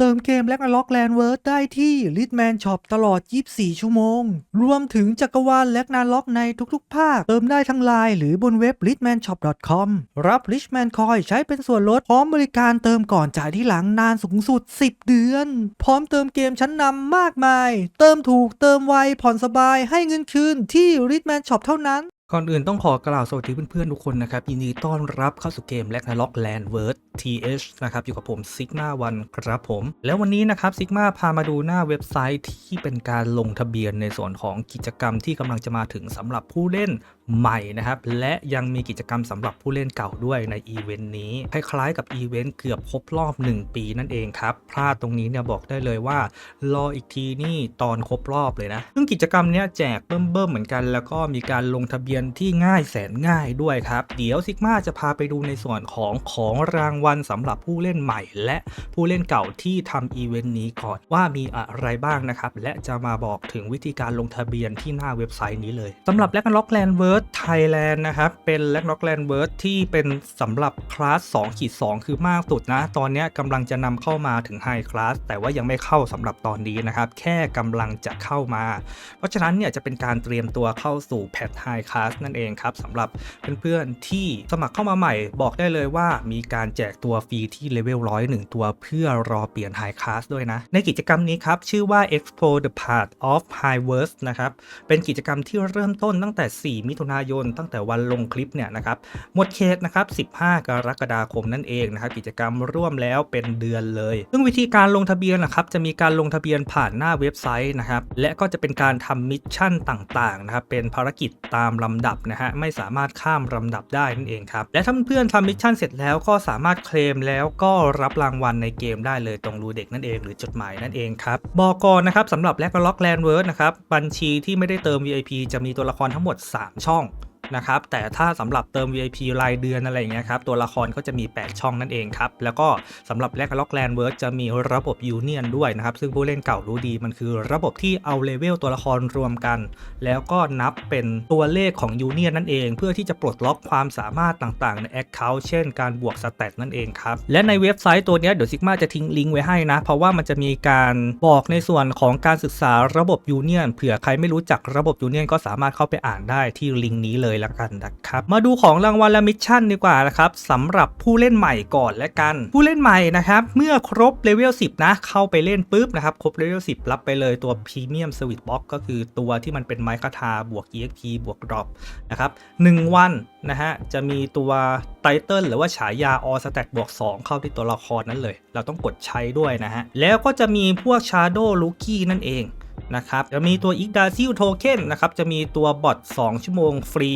เติมเกมและล็อกแลนเวิร์ดได้ที่ l i t m a n Shop ตลอด 24 ชั่วโมง รวมถึงจักรวาลและนาล็อกในทุกๆ ภาค เติมได้ทั้งไลน์หรือบนเว็บ l i t m a n Shop com รับ Richman c o i ใช้เป็นส่วนลด พร้อมบริการเติมก่อนจ่ายที่หลังนานสูงสุด 10 เดือน พร้อมเติมเกมชั้นนำมากมาย เติมถูกเติมไวผ่อนสบายให้เงินคืนที่ l i t m a n Shop เท่านั้น ก่อนอื่นต้องขอกล่าวสวัสดีเพื่อนๆทุกคนนะครับ ยินดีต้อนรับเข้าสู่เกมแลกนาล็อกแลนเวิร์ด TH นะครับ อยู่กับผมซิกมาวันครับผม แล้ววันนี้นะครับซิกมาพามาดูหน้าเว็บไซต์ที่เป็นการลงทะเบียนในส่วนของกิจกรรมที่กำลังจะมาถึงสำหรับผู้เล่น ใหม่นะครับ และยังมีกิจกรรมสำหรับผู้เล่นเก่าด้วยในอีเวนต์นี้ คล้ายๆกับอีเวนต์เกือบครบรอบ 1 ปีนั่นเองครับ พลาดตรงนี้เนี่ยบอกได้เลยว่า รออีกทีนี่ตอนครบรอบเลยนะ ซึ่งกิจกรรมเนี้ยแจกเบิ่มๆเหมือนกัน แล้วก็มีการลงทะเบียนที่ง่ายแสนง่ายด้วยครับ เดี๋ยวซิกมาจะพาไปดูในส่วนของของรางวัลสำหรับผู้เล่นใหม่ และผู้เล่นเก่าที่ทำอีเวนต์นี้ก่อนว่ามีอะไรบ้างนะครับและจะมาบอกถึงวิธีการลงทะเบียนที่หน้าเว็บไซต์นี้เลยสำหรับ l a g n a r o k Land w o r d Thailand นะครับ เป็น l a g n a r o k Land w o r d ที่เป็นสำหรับคลาส2ขีด2คือมากสุดนะ ตอนนี้กำลังจะนำเข้ามาถึง High Class แต่ว่ายังไม่เข้าสำหรับตอนนี้นะครับ แค่กำลังจะเข้ามา เพราะฉะนั้นเนี่ยจะเป็นการเตรียมตัวเข้าสู่แพท High Class นั่นเองครับสำหรับเพื่อนๆที่สมัครเข้ามาใหม่บอกได้เลยว่ามีการแจกตัวฟรีที่เลเวลร้อยหนึ่งตัวเพื่อรอเปลี่ยน High Class ด้วยนะ ในกิจกรรมนี้ครับชื่อว่า Explore the Path of High w o r s นะครับเป็นกิจกรรมที่เริ่มต้นตั้งแต่ 4 มิถุนายนตั้งแต่วันลงคลิปเนี่ยนะครับหมดเขตนะครับ15 กรกฎาคมนั่นเองนะครับกิจกรรมร่วมแล้วเป็นเดือนเลย ซึ่งวิธีการลงทะเบียนนะครับจะมีการลงทะเบียนผ่านหน้าเว็บไซต์นะครับและก็จะเป็นการทำมิชชั่นต่างๆนะครับเป็นภารกิจตามลำดับนะฮะไม่สามารถข้ามลำดับได้นั่นเองครับและถ้าเพื่อนทำมิชชั่นเสร็จแล้วก็สามารถเคลมแล้วก็รับรางวัลในเกมได้เลยตรงรูเด็กนั่นเองหรือจดหมายนั่นเองครับบอกก่อนนะครับสำหรับแลกล็อกแลนเวิร์ดนะครับบัญชีที่ไม่ได้เติม VIP จะมีตัวละครทั้งหมด 3 ช่องช่อง นะครับ แต่ถ้าสำหรับเติม VIP รายเดือนอะไรอย่างเงี้ยครับ ตัวละครก็จะมี 8 ช่องนั่นเองครับ แล้วก็สำหรับแลกล็อกแลนเวิร์ดจะมีระบบยูเนียนด้วยนะครับ ซึ่งผู้เล่นเก่ารู้ดีมันคือระบบที่เอาเลเวลตัวละครรวมกัน แล้วก็นับเป็นตัวเลขของยูเนียนนั่นเอง เพื่อที่จะปลดล็อกความสามารถต่างๆ ใน Account เช่นการบวกสเตตนั่นเองครับและในเว็บไซต์ตัวนี้เดี๋ยวซิกมาจะทิ้งลิงก์ไว้ให้นะ เพราะว่ามันจะมีการบอกในส่วนของการศึกษาระบบยูเนียนเผื่อใครไม่รู้จักระบบยูเนียนก็สามารถเข้าไปอ่านได้ที่ลิงก์นี้เลยละกันนะครับ มาดูของรางวัลและมิชชั่นดีกว่านะครับสำหรับผู้เล่นใหม่ก่อนและกัน ผู้เล่นใหม่นะครับ เมื่อครบเลเวล10 นะ เข้าไปเล่นปุ๊บนะครับครบเลเวล10 รับไปเลยตัวพรีเมียมสวิตบ็อกก็คือตัวที่มันเป็นไม้คาทาบวก EXP บวกดรอปนะครับ1วันนะฮะจะมีตัวไตเติลหรือว่าฉายาออสแตทบวก2 เข้าที่ตัวละครนั้นเลย เราต้องกดใช้ด้วยนะฮะ แล้วก็จะมีพวก Shadow l o o k i e นั่นเองนะครับ จะมีตัว i g d a s i l Token นะครับ จะมีตัวบอท2ชั่วโมงฟรี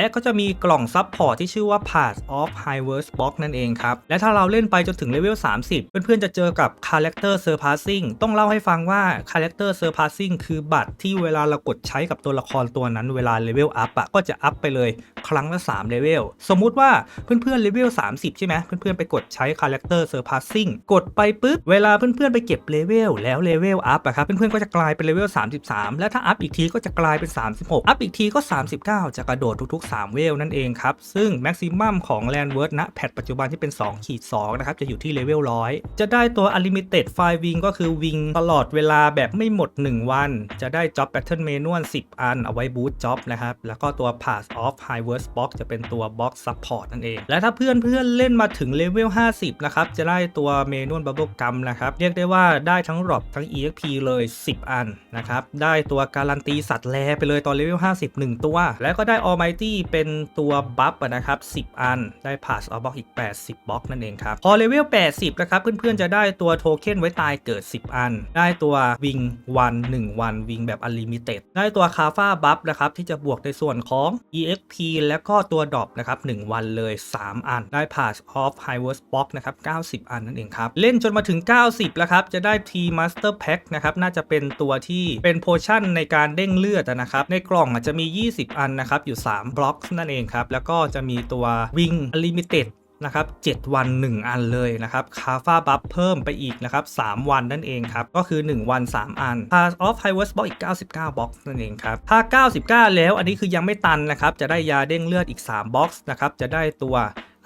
และก็จะมีกล่องซับพอร์ตที่ชื่อว่า Path of High v e r s e Box นั่นเองครับ และถ้าเราเล่นไปจนถึงเลเวล 30 เพื่อนๆ จะเจอกับ Character Surpassing ต้องเล่าให้ฟังว่า Character Surpassing คือบัตรที่เวลาเรากดใช้กับตัวละครตัวนั้นเวลาเลเวลอัพอะก็จะอัพไปเลยครั้งละ 3 เลเวล สมมุติว่าเพื่อนๆเลเวล 30 ใช่ไหมเพื่อนๆ ไปกดใช้ Character Surpassing กดไปปุ๊บ เวลาเพื่อนๆ ไปเก็บเลเวลแล้วเลเวลอัพอะครับเพื่อนๆ ก็จะกลายเป็นเลเวล 33 และถ้าอัพอีกทีก็จะกลายเป็น 36 อัพอีกทีก็ 39 จะกระโดดทุกๆ3 เวลนั่นเองครับ ซึ่งแม็กซิมัมของ Land w o r d ณแพทปัจจุบันที่เป็น2ขีด2นะครับ จะอยู่ที่เลเวล100จะได้ตัว Unlimited Fire Wing ก็คือวิงตลอดเวลาแบบไม่หมด 1 วัน จะได้ Job Pattern Manual 10 อันเอาไว้บูตจ็อบนะครับ แล้วก็ตัว Pass of High w o r s Box จะเป็นตัว Box Support นั่นเอง และถ้าเพื่อนเพื่อนเล่นมาถึงเลเวล50 นะครับ จะได้ตัว Manual Bubble Gum นะครับ เรียกได้ว่าได้ทั้งรอบทั้ง EXP เลย 10 อันนะครับ ได้ตัวการันตีสัตว์แลไปเลยตอนเลเวล50 1 ตัว แล้วก็ได้ Almighty ที่เป็นตัวบัฟนะครับ 10 อันได้ Pass of Box อีก 80บล็อกนั่นเองครับ พอเลเวล 80 นะครับ เพื่อนๆ จะได้ตัวโทเค็นไว้ตายเกิด 10 อัน ได้ตัววิงวัน1 วันวิงแบบ Unlimited ได้ตัวคาฟ้าบัฟนะครับที่จะบวกในส่วนของ EXP แล้วก็ตัวดรอปนะครับ1วันเลย 3 อัน ได้ Pass of High w o r s Box นะครับ90 อันนั่นเองครับ เล่นจนมาถึง 90 แล้วครับ จะได้ T Master Pack นะครับ น่าจะเป็นตัวที่เป็นโพชั่นในการเด้งเลือดนะครับ ในกล่องอาจจะมี 20 อันนะครับ อยู่ 3บล็อกนั่นเองครับ แล้วก็จะมีตัว Wing Unlimited นะครับ 7 วัน 1 อันเลยนะครับ คาฟ้าบัฟเพิ่มไปอีกนะครับ 3 วันนั่นเอง ครับ ก็คือ 1 วัน 3 อัน Pass of High w o r s Box อีก 99 บ็อกซ์นั่นเอง ครับ ถ้า 99 แล้วอันนี้คือยังไม่ตันนะครับ จะได้ยาเด้งเลือดอีก 3 บ็อกซ์นะครับ จะได้ตัว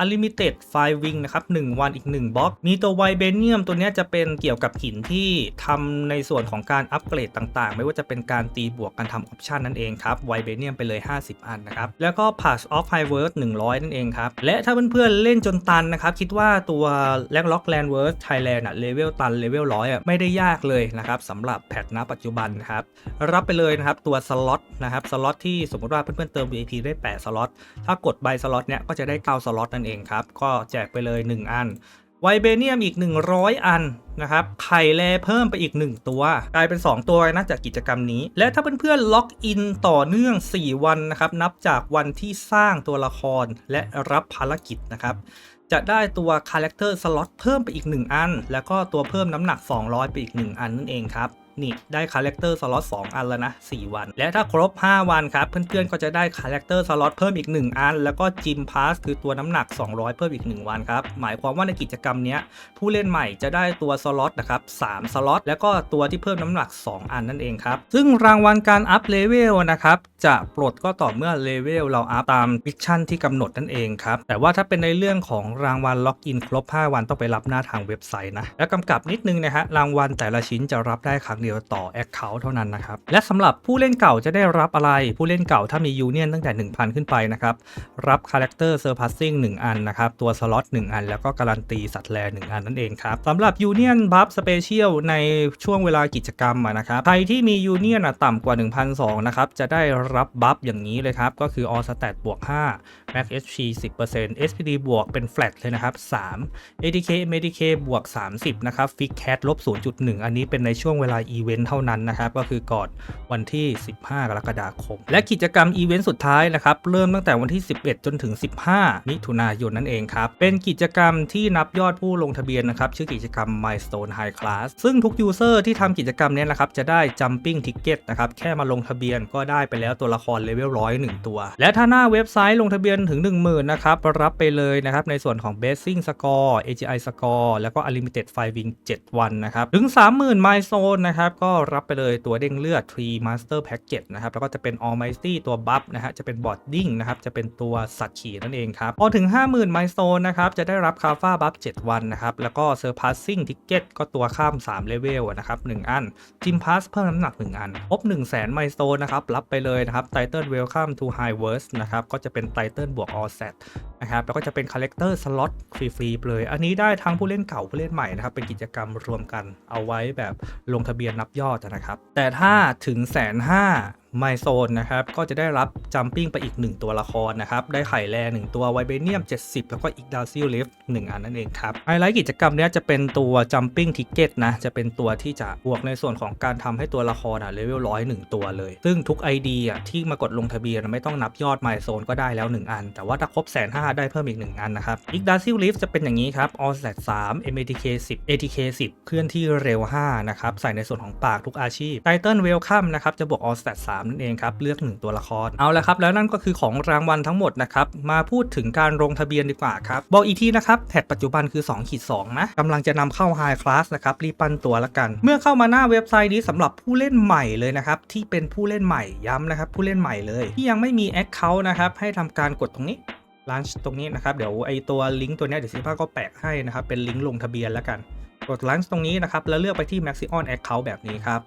Unlimited Fire Wing นะครับ 1 วันอีก 1บล็อก มีตัวไวเบเนียมตัวนี้จะเป็นเกี่ยวกับหินที่ทำในส่วนของการอัปเกรดต่างๆ ไม่ว่าจะเป็นการตีบวกการทำออปชันนั่นเองครับไวเบเนียมไปเลย 50 อันนะครับ แล้วก็ Pass of High w o r d 100 นั่นเองครับ และถ้าเพื่อนๆเล่นจนตันนะครับ คิดว่าตัว l a g l o c k Land w o r d Thailand อะเลเวลตันเลเวลร้อยอะไม่ได้ยากเลยนะครับสำหรับแพทณปัจจุบันนะครับรับไปเลยนะครับตัวสล็อตนะครับสล็อตที่สมมติว่าเพื่อนๆเติม VIP ได้ 8 สล็อตถ้ากดใบสล็อตเนี่ยก็จะได้ 9 สล็อตนั่นเองครับ ก็แจกไปเลย 1 อันไวเบเนียมอีก 100 อันนะครับไข่แลเพิ่มไปอีก 1 ตัว กลายเป็น 2 ตัวนะจากกิจกรรมนี้ และถ้าเพื่อนๆล็อกอินต่อเนื่อง 4 วันนะครับ นับจากวันที่สร้างตัวละครและรับภารกิจนะครับ จะได้ตัวคาแรคเตอร์สล็อตเพิ่มไปอีก 1 อัน แล้วก็ตัวเพิ่มน้ำหนัก 200 ไปอีก 1 อันนั่นเองครับ นี่ได้คาแรคเตอร์สล็อต2อันแล้วนะ 4 วัน และถ้าครบ 5 วันครับ เพื่อนๆ ก็จะได้คาแรคเตอร์สล็อตเพิ่มอีก 1 อัน แล้วก็จิมพาสคือตัวน้ำหนัก 200 เพิ่มอีก 1 วันครับ หมายความว่าในกิจกรรมนี้ผู้เล่นใหม่จะได้ตัวสล็อตนะครับ3สล็อตแล้วก็ตัวที่เพิ่มน้ำหนัก 2 อันนั่นเองครับ ซึ่งรางวัลการอัพเลเวลนะครับจะปลดก็ต่อเมื่อเลเวลเราอัพตามมิชชั่นที่กำหนดนั่นเองครับแต่ว่าถ้าเป็นในเรื่องของรางวัลล็อกอินครบ 5 วันต้องไปรับหน้าทางเว็บไซต์นะและกำกับนิดนึงนะฮะรางวัลแต่ละชิ้นจะรับได้ครั้งเดียวต่อ Account เท่านั้นนะครับ และสำหรับผู้เล่นเก่าจะได้รับอะไร ผู้เล่นเก่าถ้ามียูเนียนตั้งแต่ 1,000 ขึ้นไปนะครับ รับคาแรคเตอร์เซอร์พัสซิ่ง1อันนะครับ ตัวสล็อต1อัน แล้วก็การันตีสัตว์แล1อันนั่นเองครับสำหรับยูเนียนบัฟสเปเชียลในช่วงเวลากิจกรรมนะครับ ใครที่มียูเนียนต่ำกว่า 1,200นะครับ จะได้รับบัฟอย่างนี้เลยครับ ก็คือ All Stat บวก 5 Max HP 10% SPD บวกเป็น flat เลยนะครับ 3 ADK MADK บวก 30 นะครับ Fix Cat ลบ 0.1 อันนี้เป็นในช่วงเวลาอีเวนต์เท่านั้นนะครับ ก็คือก่อนวันที่ 15 กรกฎาคม และกิจกรรมอีเวนต์สุดท้ายนะครับ เริ่มตั้งแต่วันที่ 11 จนถึง 15 มิถุนายนนั่นเองครับ เป็นกิจกรรมที่นับยอดผู้ลงทะเบียนนะครับ ชื่อกิจกรรม Milestone High Class ซึ่งทุกยูเซอร์ที่ทำกิจกรรมนี้นะครับจะได้ Jumping Ticket นะครับแค่มาลงทะเบียนก็ได้ไปแล้วตัวละครเลเวลร้อยหนึ่งตัว และถ้าหน้าเว็บไซต์ลงทะเบียนถึง 10,000นะครับรับไปเลยนะครับในส่วนของ Basing Score AGI Score แล้วก็ Unlimited Fire Wing 7 วันนะครับถึง 30,000 Milestone นะครับก็รับไปเลยตัวเด้งเลือด Tree Master Package นะครับแล้วก็จะเป็น All Mighty ตัวบัฟนะฮะจะเป็น Boarding นะครับจะเป็นตัวสัตว์ขี่นั่นเองครับพอถึง 50,000 Milestone นะครับจะได้รับ Alpha Buff 7วันนะครับแล้วก็ Surpassing Ticket ก็ตัวข้าม3เลเวลนะครับ1อัน Gym Pass เพิ่มน้ำหนัก 1 อันครบ1 0 0 0 0 0 Milestone นะครับรับไปเลยนะครับ Title Welcome to High Worst นะครับก็จะเป็น Title บวก All Set นะครับแล้วก็จะเป็นคาแรคเตอร์สล็อตฟรีๆไปเลย อันนี้ได้ทั้งผู้เล่นเก่าผู้เล่นใหม่นะครับ เป็นกิจกรรมรวมกันเอาไว้แบบลงทะเบียนนับยอดนะครับ แต่ถ้าถึงแสนห้า ไมโซนนะครับก็จะได้รับจัมปิ้งไปอีก 1 ตัวละครนะครับ ได้ไข่แร่1ตัวไวเบเนียม 70 แล้วก็อีกดาวซิลลิฟ1อันนั่นเองครับไฮไลท์กิจกรรมเนี้ยจะเป็นตัวจัมปิ้งทิกเก็ตนะ จะเป็นตัวที่จะบวกในส่วนของการทำให้ตัวละครอะเลเวลร้อยหนึ่งตัวเลย ซึ่งทุก ID อะที่มากดลงทะเบียนไม่ต้องนับยอดไมโซนก็ได้แล้ว 1 อัน แต่ว่าถ้าครบแสนห้าได้เพิ่มอีก 1 อันนะครับอีกดาวซิลลิฟจะเป็นอย่างนี้ครับ All Stat 3 MATK 10 ATK 10 เคลื่อนที่เร็ว5นะครับใส่ในส่วนของปากทุกอาชีพ Title Welcome นะครับจะบวก All Stat 3นั่นเองครับ เลือก 1 ตัวละคร เอาละครับ แล้วนั่นก็คือของรางวัลทั้งหมดนะครับ มาพูดถึงการลงทะเบียนดีกว่าครับ บอกอีกทีนะครับแพทปัจจุบันคือ2ขีด2นะกำลังจะนำเข้า High Class นะครับ รีบปั้นตัวละกัน เมื่อเข้ามาหน้าเว็บไซต์นี้สำหรับผู้เล่นใหม่เลยนะครับ ที่เป็นผู้เล่นใหม่ย้ำนะครับ ผู้เล่นใหม่เลย ที่ยังไม่มี Account นะครับ ให้ทำการกดตรงนี้ลันช์ตรงนี้นะครับ เดี๋ยวไอตัวลิงก์ตัวนี้เดี๋ยวซิพ้าก็แปะให้นะครับ เป็นลิงก์ลงทะเบียนแล้วกัน กดลันช์ตรงนี้นะครับ แล้วเลือกไปที่ Maxion Account แบบนี้ครับ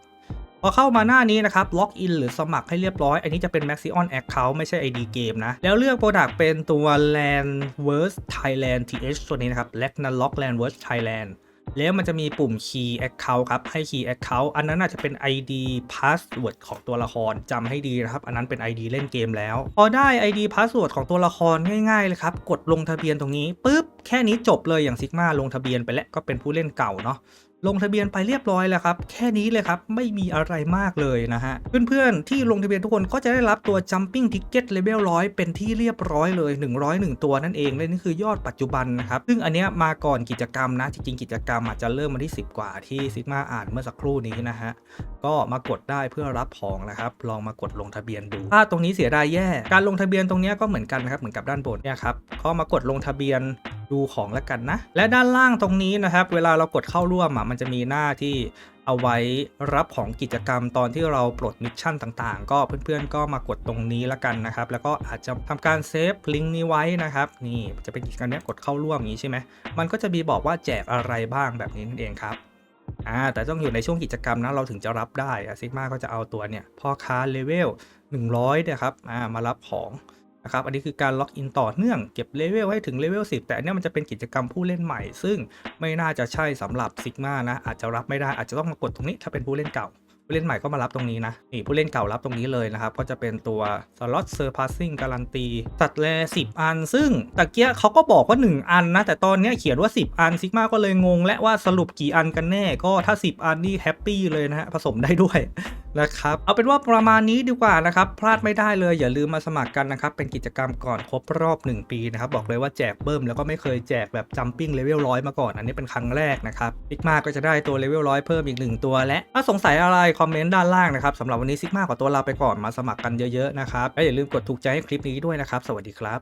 พอเข้ามาหน้านี้นะครับล็อกอินหรือสมัครให้เรียบร้อย อันนี้จะเป็น Maxion Account ไม่ใช่ ID เกมนะ แล้วเลือก Product เป็นตัว Landverse Thailand TH ตัวนี้นะครับ Ragnarok Landverse Thailand แล้วมันจะมีปุ่ม Key Account ครับ ให้ Key Account อันนั้นอาจจะเป็น ID Password ของตัวละครจำให้ดีนะครับ อันนั้นเป็น ID เล่นเกมแล้ว พอได้ ID Password ของตัวละครง่ายๆเลยครับ กดลงทะเบียนตรงนี้ปุ๊บ แค่นี้จบเลยอย่างซิกมาลงทะเบียนไปแล้วก็เป็นผู้เล่นเก่าเนาะ ลงทะเบียนไปเรียบร้อยแล้วครับ แค่นี้เลยครับ ไม่มีอะไรมากเลยนะฮะ เพื่อนๆ ที่ลงทะเบียนทุกคนก็จะได้รับตัว Jumping Ticket Level 100 เป็นที่เรียบร้อยเลย 101 ตัวนั่นเองและนี่คือยอดปัจจุบันนะครับ ซึ่งอันเนี้ยมาก่อนกิจกรรมนะ จริงๆ กิจกรรมอาจจะเริ่มวันที่ 10 กว่าที่ซิกมาอ่านเมื่อสักครู่นี้นะฮะ ก็มากดได้เพื่อรับของนะครับ ลองมากดลงทะเบียนดูถ้าตรงนี้เสียดายแย่ การลงทะเบียนตรงเนี้ยก็เหมือนกันนะครับ เหมือนกับด้านบนเนี่ยครับ ก็มากดลงทะเบียน ดูของแล้วกันนะ และด้านล่างตรงนี้นะครับ เวลาเรากดเข้าร่วมอะมันจะมีหน้าที่เอาไว้รับของกิจกรรมตอนที่เราปลดมิชชั่นต่างๆ ก็เพื่อนๆก็มากดตรงนี้แล้วกันนะครับ แล้วก็อาจจะทำการเซฟลิงก์นี้ไว้นะครับ นี่จะเป็นกิจกรรมนี้กดเข้าร่วมอย่างนี้ใช่ไหมมันก็จะมีบอกว่าแจกอะไรบ้างแบบนี้นั่นเองครับอ่าแต่ต้องอยู่ในช่วงกิจกรรมนะเราถึงจะรับได้อะซิกมาก็จะเอาตัวเนี่ยพ่อค้าเลเวล100เนี่ยครับอ่ามารับของ นะครับ อันนี้คือการล็อกอินต่อเนื่องเก็บเลเวลให้ถึงเลเวล10 แต่อันนี้มันจะเป็นกิจกรรมผู้เล่นใหม่ ซึ่งไม่น่าจะใช่สำหรับซิกมานะ อาจจะรับไม่ได้ อาจจะต้องมากดตรงนี้ถ้าเป็นผู้เล่นเก่า ผู้เล่นใหม่ก็มารับตรงนี้นะ นี่ผู้เล่นเก่ารับตรงนี้เลยนะครับ ก็จะเป็นตัวสล็อตเซอร์พาสซิ่งการันตีตัดแล10 อัน ซึ่งตะเกียเขาก็บอกว่า 1 อันนะ แต่ตอนนี้เขียนว่า 10 อันซิกมาก็เลยงง และว่าสรุปกี่อันกันแน่ ก็ถ้า 10 อันนี่แฮปปี้เลยนะฮะ ผสมได้ด้วยนะครับ เอาเป็นว่าประมาณนี้ดีกว่านะครับ พลาดไม่ได้เลยอย่าลืมมาสมัครกันนะครับ เป็นกิจกรรมก่อนครบรอบ 1 ปีนะครับ บอกเลยว่าแจกเบิ้มแล้วก็ไม่เคยแจกแบบจัมปิ้งเลเวลร้อยมาก่อน อันนี้เป็นครั้งแรกนะครับซิกมาก็จะได้ตัวเลเวลร้อยเพิ่มอีก 1 ตัว และถ้าสงสัยอะไรคอมเมนต์ด้านล่างนะครับสำหรับวันนี้ซิกมาขอตัวลาไปก่อนมาสมัครกันเยอะๆนะครับและอย่าลืมกดถูกใจให้คลิปนี้ด้วยนะครับ สวัสดีครับ